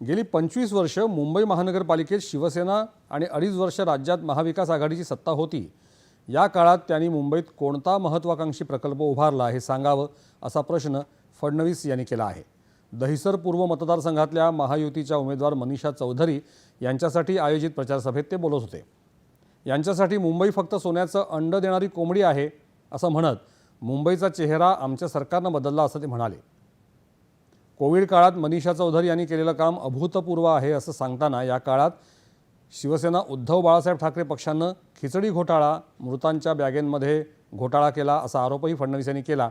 गेली पंचवीस वर्ष मुंबई महानगरपालिकेत शिवसेना आणि अडीच वर्ष राज्यात महाविकास आघाडीची सत्ता होती. या काळात त्यांनी मुंबईत कोणता महत्त्वाकांक्षी प्रकल्प उभारला हे सांगावं असा प्रश्न फडणवीस यांनी केला आहे. दहिसर पूर्व मतदारसंघातल्या महायुतीच्या उमेदवार मनीषा चौधरी यांच्यासाठी आयोजित प्रचारसभेत ते बोलत होते. यांच्यासाठी मुंबई फक्त सोन्याचं अंड देणारी कोंबडी आहे असं म्हणत मुंबईचा चेहरा आमच्या सरकारनं बदलला असं ते म्हणाले. कोविड काळात मनीषा चौधरी यांनी केलेलं काम अभूतपूर्व आहे असं सांगताना या काळात शिवसेना उद्धव बाळासाहेब ठाकरे पक्षानं खिचडी घोटाळा मृतांच्या बॅगेंमध्ये घोटाळा केला असा आरोपही फडणवीस यांनी केला.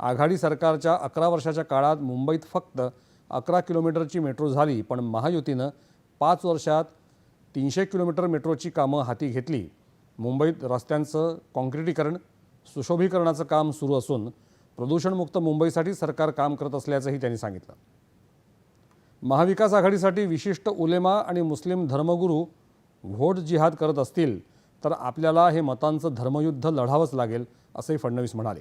आघाडी सरकारच्या अकरा वर्षाच्या काळात मुंबईत फक्त अकरा किलोमीटरची मेट्रो झाली पण महायुतीनं पाच वर्षात तीनशे किलोमीटर मेट्रोची कामं हाती घेतली. मुंबईत रस्त्यांचं काँक्रिटीकरण सुशोभीकरणाचं काम सुरू असून प्रदूषणमुक्त मुंबईसाठी सरकार काम करत असल्याचंही त्यांनी सांगितलं. महाविकास आघाडीसाठी विशिष्ट उलेमा आणि मुस्लिम धर्मगुरू व्होट जिहाद करत असतील तर आपल्याला हे मतांचं धर्मयुद्ध लढावंच लागेल असंही फडणवीस म्हणाले.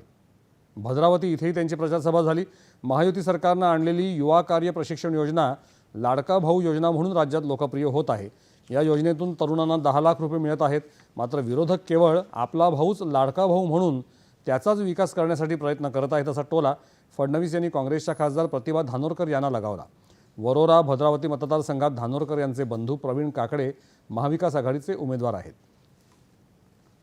भद्रावती इथेही त्यांची प्रचारसभा झाली. महायुती सरकारनं आणलेली युवा कार्य प्रशिक्षण योजना लाडका भाऊ योजना म्हणून राज्यात लोकप्रिय होत आहे. या योजनेतून तरुणांना दहा लाख रुपये मिळत आहेत. मात्र विरोधक केवळ आपला भाऊच लाडका भाऊ म्हणून त्याचाच विकास करण्यासाठी प्रयत्न करत आहेत असा टोला फडणवीस यांनी काँग्रेसच्या खासदार प्रतिभा धानोरकर यांना लगावला. वरोरा भद्रावती मतदारसंघात धानोरकर यांचे बंधू प्रवीण काकडे महाविकास आघाडीचे उमेदवार आहेत.